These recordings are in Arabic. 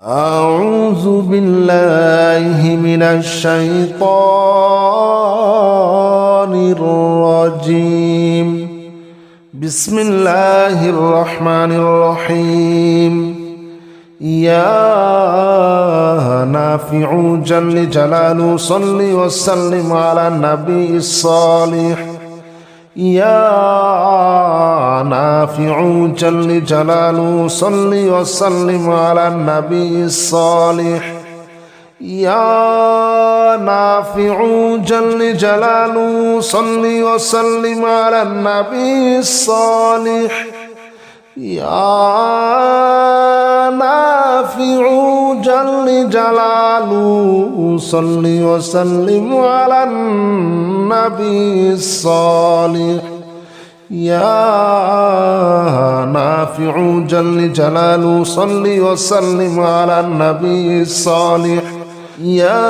أعوذ بالله من الشيطان الرجيم. بسم الله الرحمن الرحيم. يا نافع جل جلاله صل وسلم على النبي الصالح. يا نافع جل جلاله صل وسلم على النبي الصالح. يا نافع جل جلاله صل وسلم على النبي الصالح. يا نافع جل جلاله صل وسلم على النبي الصالح. يا نافع جل جلاله صل وسلم على النبي الصالح. يا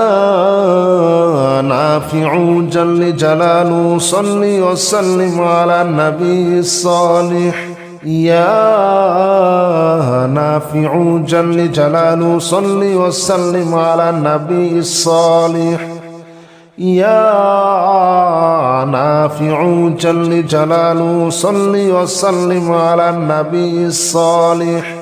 نافع جل جلاله صل وسلم على النبي الصالح. يا نافع جل جلاله صل وسلم على النبي الصالح. يا نافع جل جلاله صل وسلم على النبي الصالح.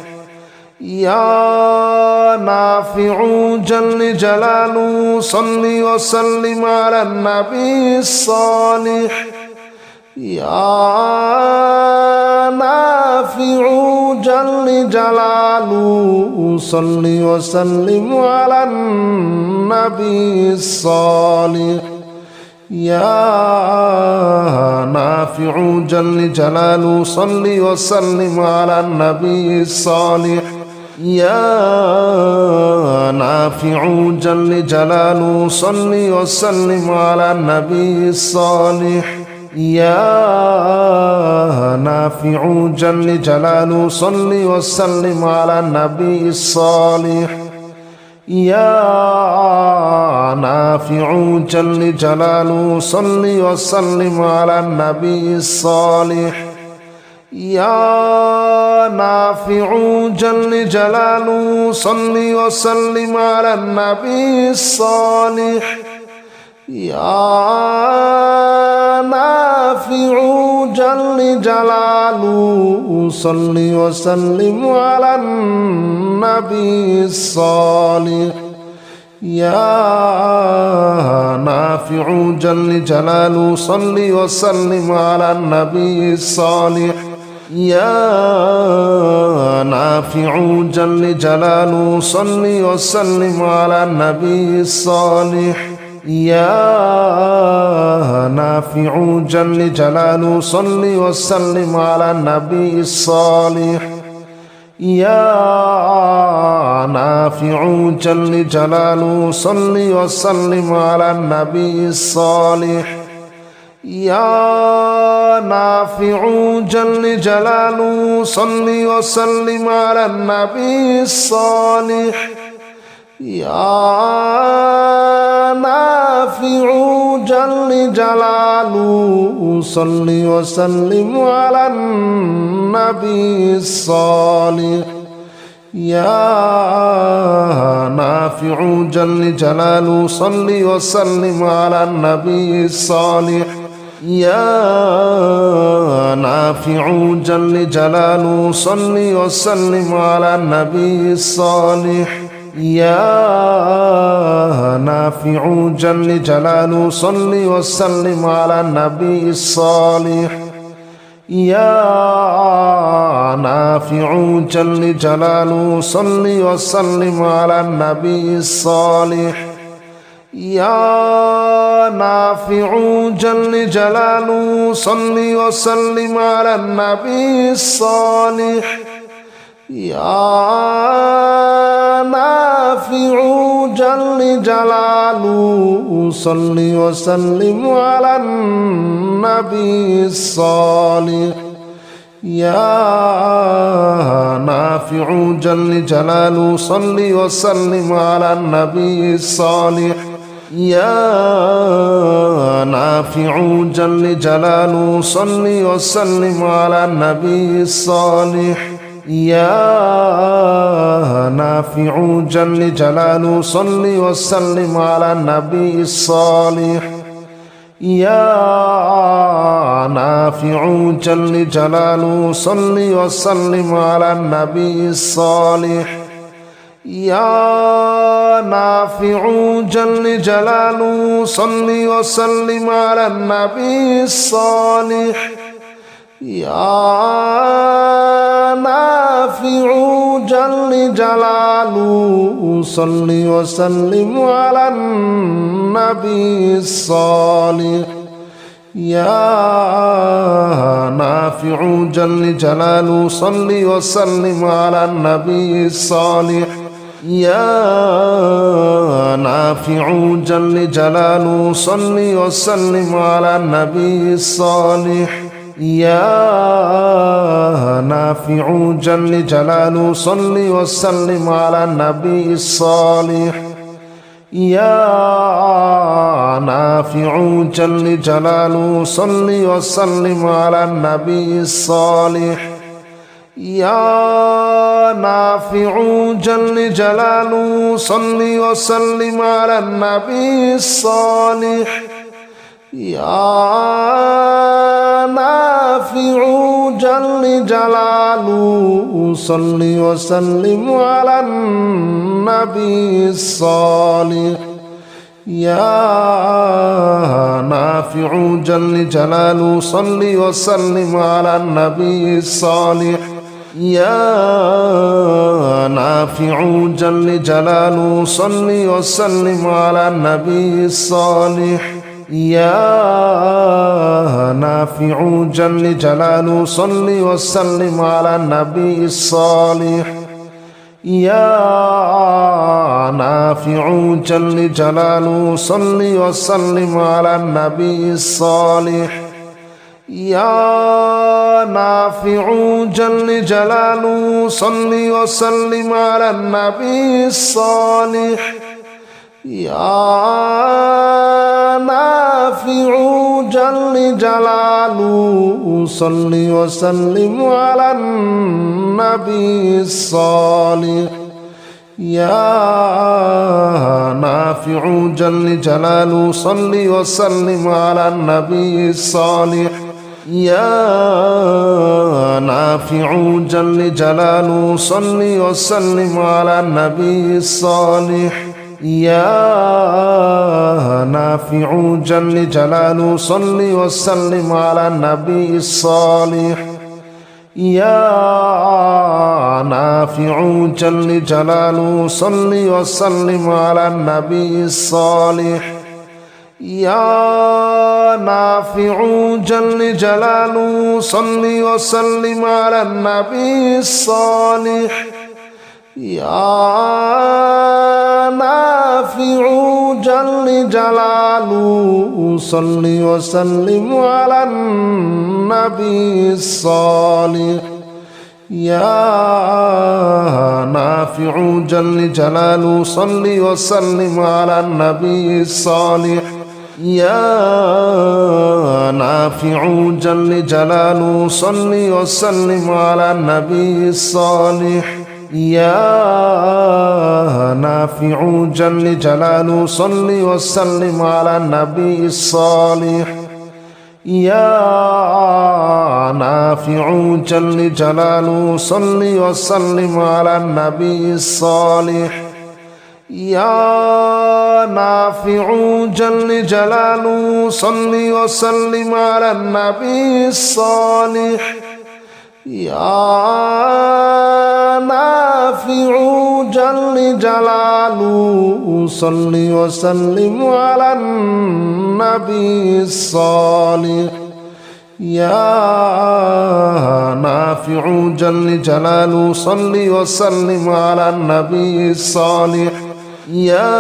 يا نافع جل جلاله صل وسلم على النبي الصالح. يا نافع جل جلاله صل وسلم على النبي الصالح. يا نافع جل جلاله صل وسلم على النبي الصالح. يا نافع جل جلاله صل وسلم على النبي الصالح. يا نافع جل جلاله صل وسلم على النبي الصالح. يا نافع جل جلاله صل وسلم على النبي الصالح. يا نافع جل جلاله صل وسلم على النبي الصالح. يا نافع جل جلاله صل وسلم على النبي الصالح. يا نافع جل جلاله صل وسلم على النبي الصالح. يا نافع جل جلاله صل وسلم على النبي الصالح. يا نافع جل جلاله صل وسلم على النبي الصالح. يا نافع جل جلاله صل وسلم على النبي الصالح. يا نافع جل جلاله صل وسلم على النبي الصالح. يا نافع جل جلاله. صل وسلم على النبي الصالح. يا نافع جل جلاله. صل وسلم على النبي الصالح. يا نافع جل جلاله. صل وسلم على النبي الصالح. يا نافع جل جلاله صل وسلم على النبي الصالح. يا نافع جل جلاله صل وسلم على النبي الصالح. يا نافع جل جلاله صل وسلم على النبي الصالح. يا صل وسلم على النبي الصالح. يا نافع جل جلاله صل وسلم على النبي الصالح. يا نافع جل جلاله صل وسلم على النبي الصالح. يا نافع جل جلاله صل وسلم على النبي الصالح. يا نافع جل جلاله صل وسلم على النبي الصالح. يا نافع جل جلاله صل وسلم على النبي الصالح. يا نافع جل جلاله. صل وسلم على النبي الصالح. يا نافع جل جلاله. صل وسلم على النبي الصالح. يا نافع جل جلاله. صل وسلم على النبي الصالح. يا نافع جل جلاله صل وسلم على النبي الصالح. يا نافع جل جلاله صل وسلم على النبي الصالح. يا نافع جل جلاله صل وسلم على النبي الصالح. يا نافع جل جلاله صل وسلم على النبي الصالح. يا نافع جل جلاله صل وسلم على النبي الصالح. يا نافع جل جلاله صل وسلم على النبي الصالح. يا نافع جل جلاله صل وسلم على النبي الصالح. يا نافع جل جلاله صل وسلم على النبي الصالح. يا نافع جل جلاله صل وسلم على النبي الصالح. يا نافع جل جلاله. صل وسلم على النبي الصالح. يا نافع جل جلاله. صل وسلم على النبي الصالح. يا نافع جل جلاله. صل وسلم على النبي الصالح. يا نافع جل جلاله صل وسلم على النبي الصالح. يا نافع جل جلاله صل وسلم على النبي الصالح. يا نافع جل جلاله صل وسلم على النبي الصالح. يا نافع جل جلاله. صل وسلم على النبي الصالح. يا نافع جل جلاله. صل وسلم على النبي الصالح. يا نافع جل جلاله. صل وسلم على النبي الصالح. يا نافع جل جلاله صل وسلم على النبي الصالح. يا نافع جل جلاله صل وسلم على النبي الصالح. يا نافع جل جلاله صل وسلم على النبي الصالح. يا نافع جل جلاله صل وسلم على النبي الصالح. يا نافع جل جلاله صل وسلم على النبي الصالح. يا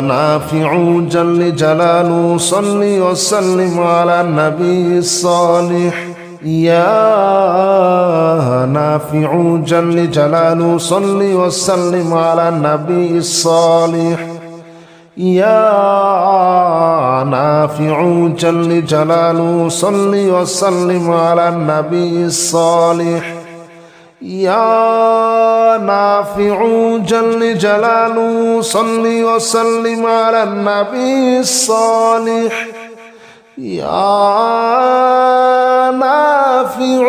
نافع جل جلاله صل وسلم على النبي الصالح. يا نافع جل جلاله صل وسلم على النبي الصالح. يا نافع جل جلاله صل وسلم على النبي الصالح. يا نافع جل جلاله صل وسلم على النبي الصالح. يا نافع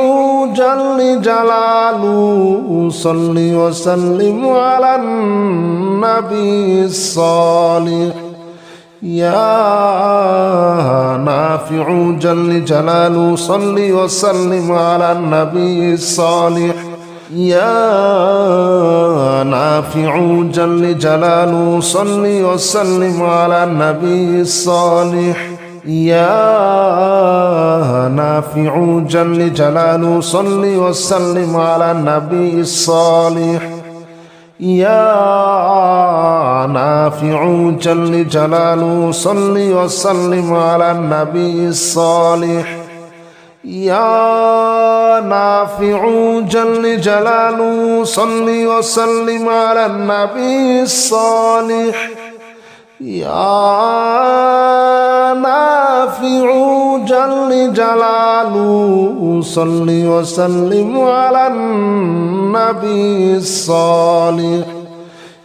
جل جلاله صل وسلم على النبي الصالح. يا نافع جل جلاله صل وسلم على النبي الصالح. يا نافع جل جلاله صل وسلم على النبي الصالح. يا نافع جل جلاله صل وسلم على النبي الصالح. يا نافع جل جلاله صل وسلم على النبي الصالح. يا نافع جل جلاله صل وسلم على النبي الصالح. يا نافع جل جلاله صل وسلم على النبي الصالح.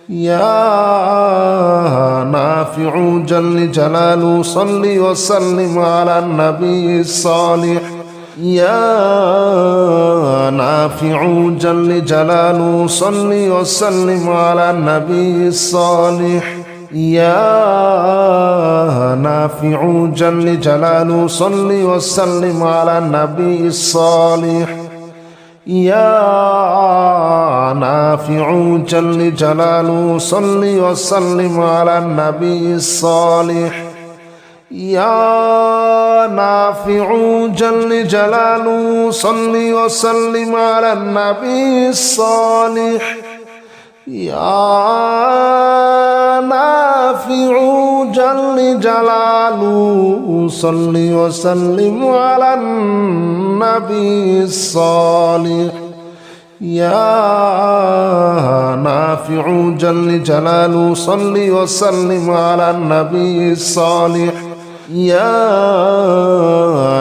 يا نافع جل جلاله صل وسلم على النبي الصالح. يا نافع جل جلاله صل وسلم على النبي الصالح. يا نافع جل جلاله صل وسلم على النبي الصالح. يا نافع جل جلاله صل وسلم على النبي الصالح. يا نافع جل جلاله صل وسلم على النبي الصالح. يا نافع جل جلاله. صل وسلم على النبي الصالح. يا نافع جل جلاله. صل وسلم على النبي الصالح. يا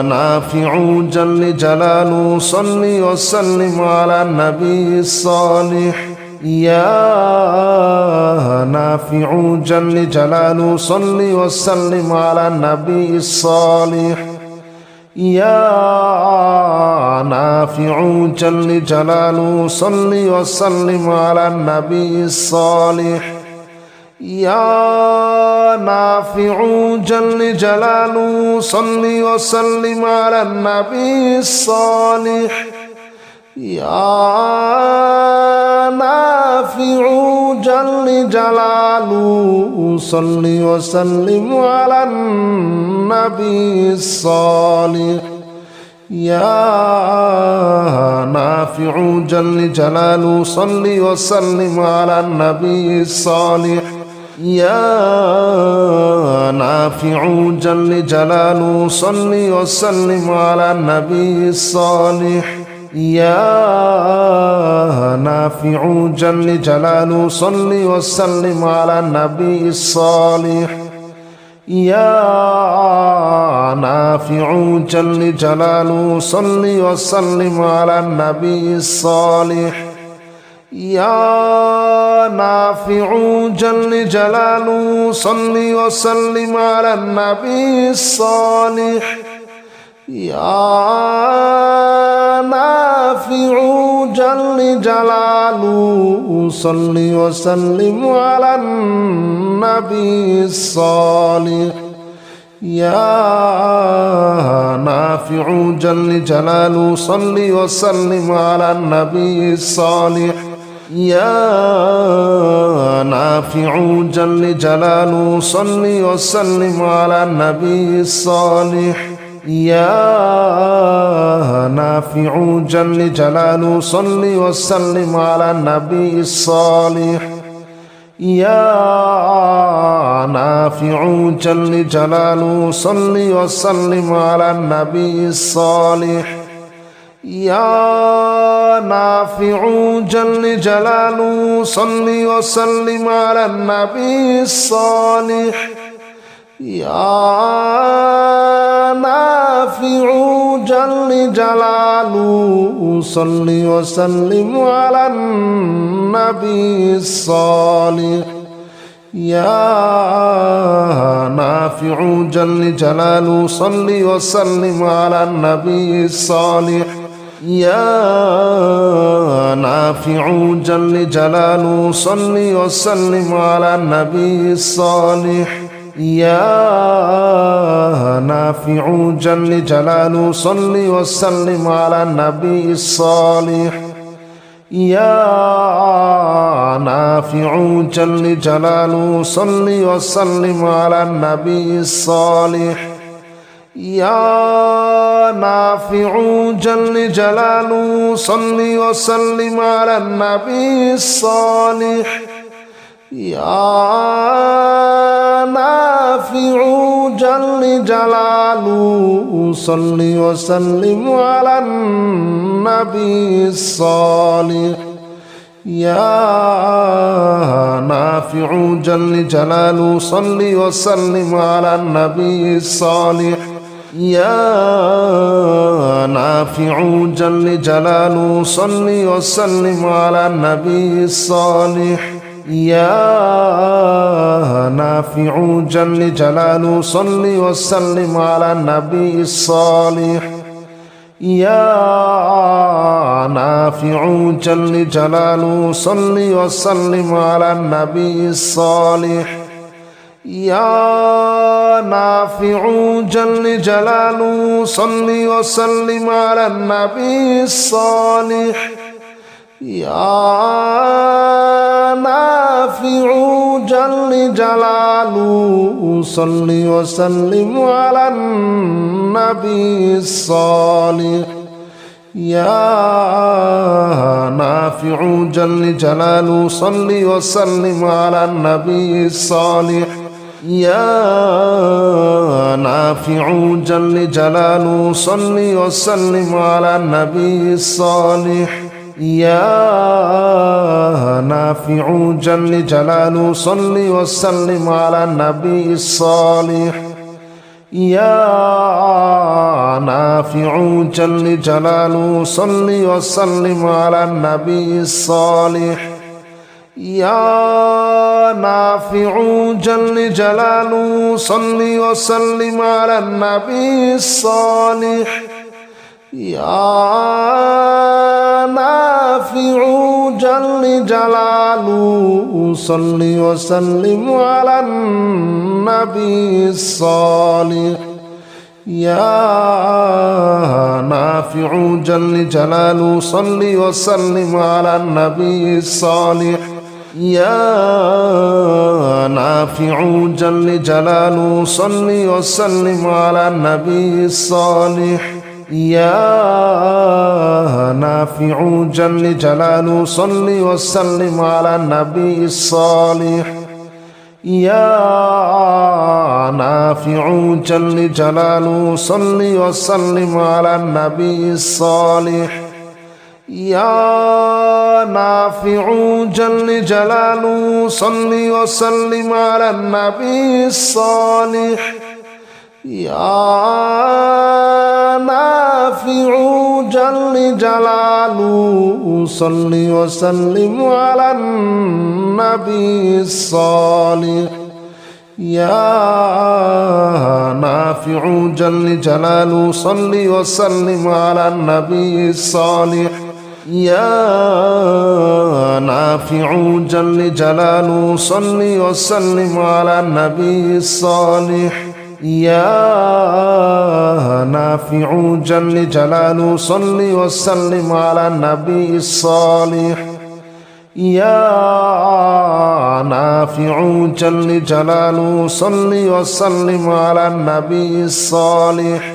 نافع جل جلاله. صل وسلم على النبي الصالح. يا نافع جل جلاله صل وسلم على النبي الصالح. يا نافع جل جلاله صل وسلم على النبي الصالح. يا نافع جل جلاله صل وسلم على النبي الصالح. يا نافع جل جلاله صل وسلم على النبي الصالح. يا نافع جل جلاله صل وسلم على النبي الصالح. يا نافع جل جلاله صل وسلم على النبي الصالح. يا نافع جل جلاله صل وسلم على النبي الصالح. يا نافع جل جلاله صل وسلم على النبي الصالح. يا نافع جل جلاله صل وسلم على النبي الصالح. يا نافع جل جلاله صل وسلم على النبي الصالح. يا نافع جل جلاله صل وسلم على النبي الصالح. يا نافع جل جلاله صل وسلم على النبي الصالح. يا نافع جل جلاله صل وسلم على النبي الصالح. يا نافع جل جلاله صل وسلم على النبي الصالح. يا نافع جل جلاله صل وسلم على النبي الصالح. يا نافع جل جلاله. صل وسلم على النبي الصالح. يا نافع جل جلاله. صل وسلم على النبي الصالح. يا نافع جل جلاله. صل وسلم على النبي الصالح. يا نافع جل جلاله صل وسلم على النبي الصالح. يا نافع جل جلاله صل وسلم على النبي الصالح. يا نافع جل جلاله صل وسلم على النبي الصالح. يا نافع جل جلاله. صل وسلم على النبي الصالح. يا نافع جل جلاله. صل وسلم على النبي الصالح. يا نافع جل جلاله. صل وسلم على النبي الصالح. يا نافع جل جلاله صل وسلم على النبي الصالح. يا نافع جل جلاله صل وسلم على النبي الصالح. يا نافع جل جلاله صل وسلم على النبي الصالح. يا نافع جل جلاله صل وسلم على النبي الصالح. يا نافع جل جلاله صل وسلم على النبي الصالح. يا نافع جل جلاله صل وسلم على النبي الصالح. يا نافع جل جلاله صل وسلم على النبي الصالح. يا نافع جل جلاله صل وسلم على النبي الصالح. يا نافع جل جلاله صل وسلم على النبي الصالح. يا نافع جل جلاله صل وسلم على النبي الصالح. يا نافع جل جلاله صل وسلم على النبي الصالح. يا نافع جل جلاله صل وسلم على النبي الصالح. يا نافع جل جلاله صل وسلم على النبي الصالح. يا نافع جل جلاله صل وسلم على النبي الصالح. يا نافع جل جلاله صل وسلم على النبي الصالح. يا نافع جل جلاله صل وسلم على النبي الصالح. يا نافع جل جلاله صل وسلم على النبي الصالح. يا نافع جل جلاله صل وسلم على النبي الصالح. يا نافع جل جلاله صل وسلم على النبي الصالح. يا نافع جل جلاله صل وسلم على النبي الصالح.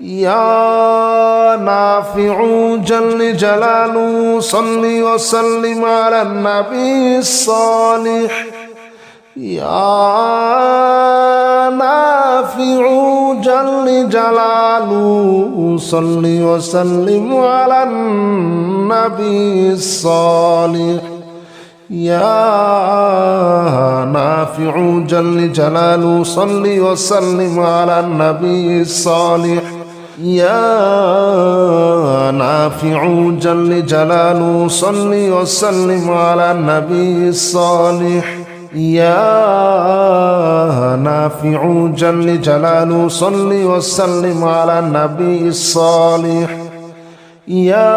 يا نافع جل جلاله صل وسلم على النبي الصالح. يا نافع جل جلاله. صل وسلم على النبي الصالح. يا نافع جل جلاله. صل وسلم على النبي الصالح. يا نافع جل جلاله. صل وسلم على النبي الصالح. يا نافع جل جلاله صل وسلم على النبي الصالح. يا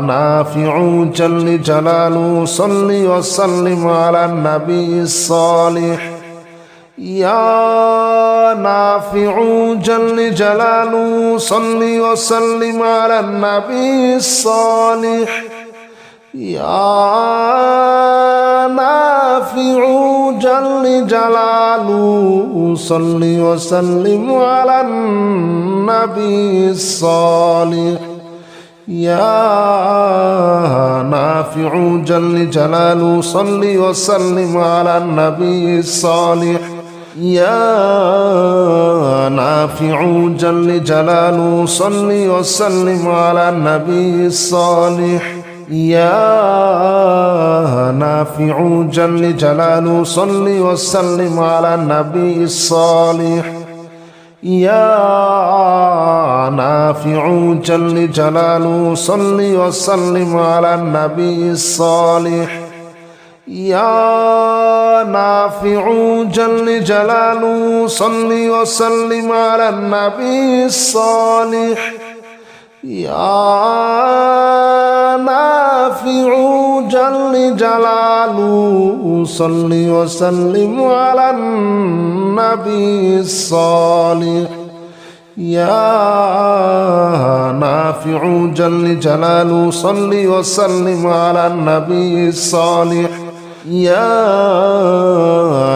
نافع جل جلاله صل وسلم على النبي الصالح. يا نافع جل جلاله صل وسلم على النبي الصالح. يا نافع جل جلاله صل وسلم على النبي الصالح. يا نافع جل جلاله صل وسلم على النبي الصالح. يا نافع جل جلاله صل وسلم على النبي الصالح. يا نافع جل جلاله صل وسلم على النبي الصالح. يا نافع جل جلاله صل وسلم على النبي الصالح. يا نافع جل جلاله صل وسلم على النبي الصالح. يا نافع جل جلاله صل وسلم على النبي الصالح. يا نافع جل جلاله صل وسلم على النبي الصالح. يا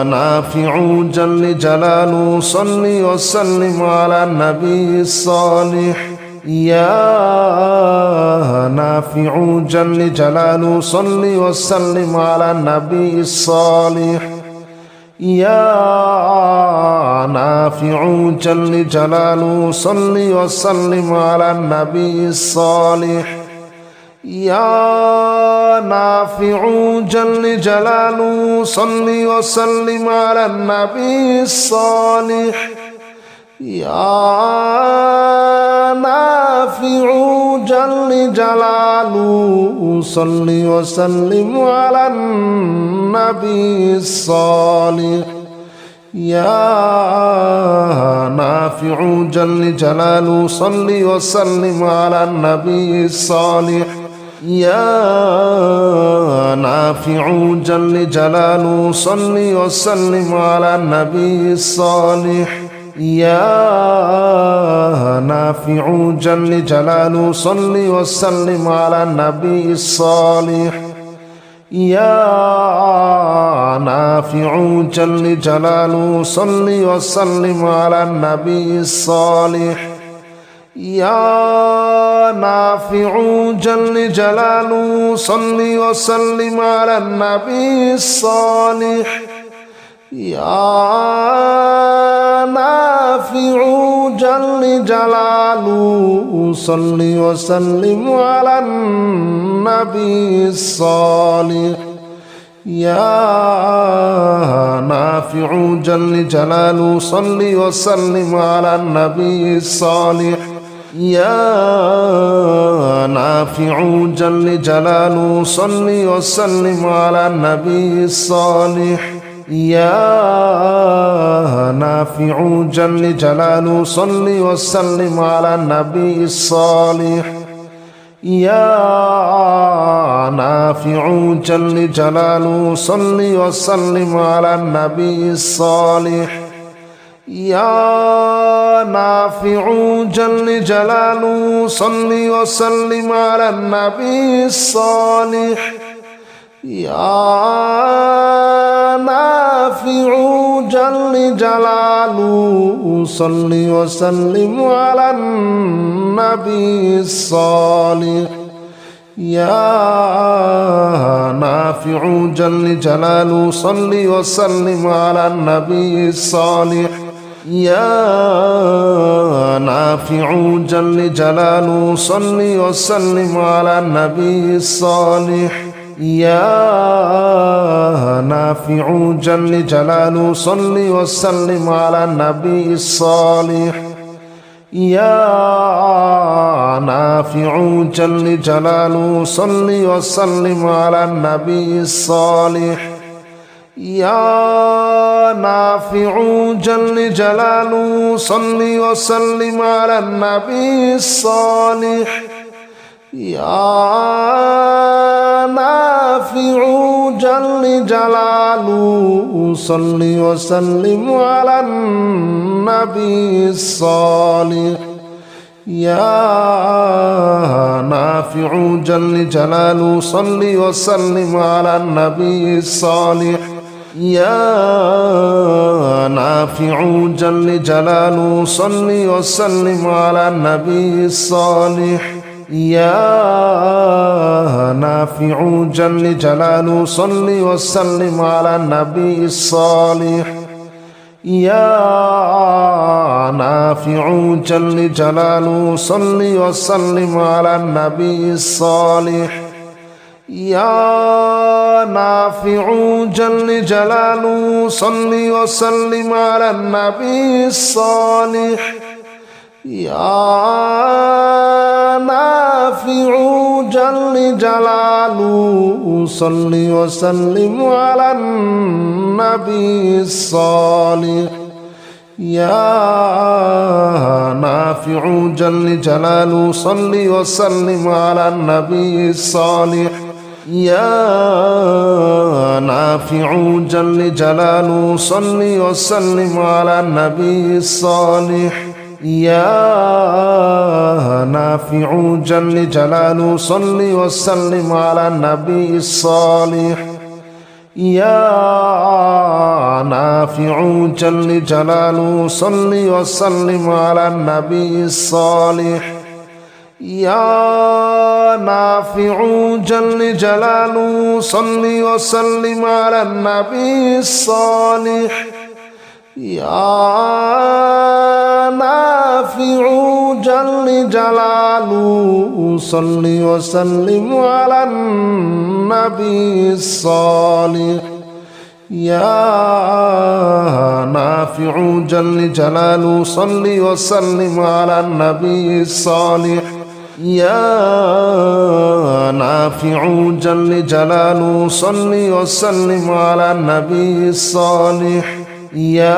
نافع جل جلاله صل وسلم على النبي الصالح. يا نافع جل جلاله صل وسلم على النبي الصالح. يا نافع جل جلاله صل وسلم على النبي الصالح. يا نافع جل جلاله صل وسلم على النبي الصالح. يا نافع جل جلاله صل وسلم على النبي الصالح. يا نافع جل جلاله صل وسلم على النبي الصالح. يا نافع جل جلاله صل وسلم على النبي الصالح. يا نافع جل جلاله صل وسلم على النبي الصالح. يا نافع جل جلاله صل وسلم على النبي الصالح. يا نافع جل جلاله صل وسلم على النبي الصالح. يا نافع جل جلاله. صل وسلم على النبي الصالح. يا نافع جل جلاله. صل وسلم على النبي الصالح. يا نافع جل جلاله. صل وسلم على النبي الصالح. يا نافع جل جلاله صل وسلم على النبي الصالح. يا نافع جل جلاله صل وسلم على النبي الصالح. يا نافع جل جلاله صل وسلم على النبي الصالح. يا نافع جل جلاله. صل وسلم على النبي الصالح. يا نافع جل جلاله. صل وسلم على النبي الصالح. يا نافع جل جلاله. صل وسلم على النبي الصالح. يا نافع جل جلاله صل وسلم على النبي الصالح. يا نافع جل جلاله صل وسلم على النبي الصالح. يا نافع جل جلاله صل وسلم على النبي الصالح. يا نافع جل جلاله. صل وسلم على النبي الصالح. يا نافع جل جلاله. صل وسلم على النبي الصالح. يا نافع جل جلاله. صل وسلم على النبي الصالح. يا نافع جل جلاله صل وسلم على النبي الصالح. يا نافع جل جلاله صل وسلم على النبي الصالح. يا نافع جل جلاله صل وسلم على النبي الصالح. يا نافع جل جلاله صل وسلم على النبي الصالح. يا نافع جل جلاله صل وسلم على النبي الصالح. يا نافع جل جلاله صل وسلم على النبي الصالح. يا نافع جل جلاله صل وسلم على النبي الصالح. يا نافع جل جلاله صل وسلم على النبي الصالح. يا نافع جل جلاله صل وسلم على النبي الصالح. يا نافع جل جلاله صل وسلم على النبي الصالح. يا نافع جل جلاله صل وسلم على النبي الصالح. يا نافع جل جلاله صل وسلم على النبي الصالح. يا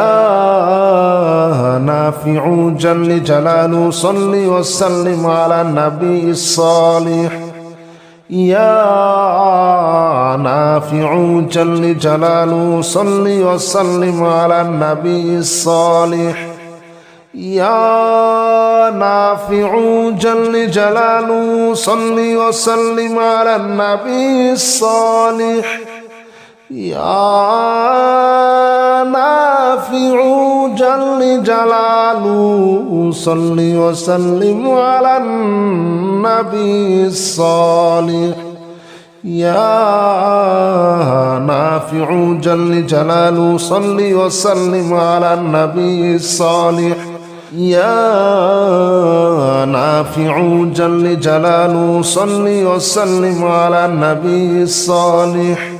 نافع جل جلاله صل وسلم على النبي الصالح. يا نافع جل جلاله صل وسلم على النبي الصالح. يا نافع جل جلاله صل وسلم على النبي الصالح. يا نافع جل جلاله. صل وسلم على النبي الصالح. يا نافع جل جلاله. صل وسلم على النبي الصالح. يا نافع جل جلاله. صل وسلم على النبي الصالح.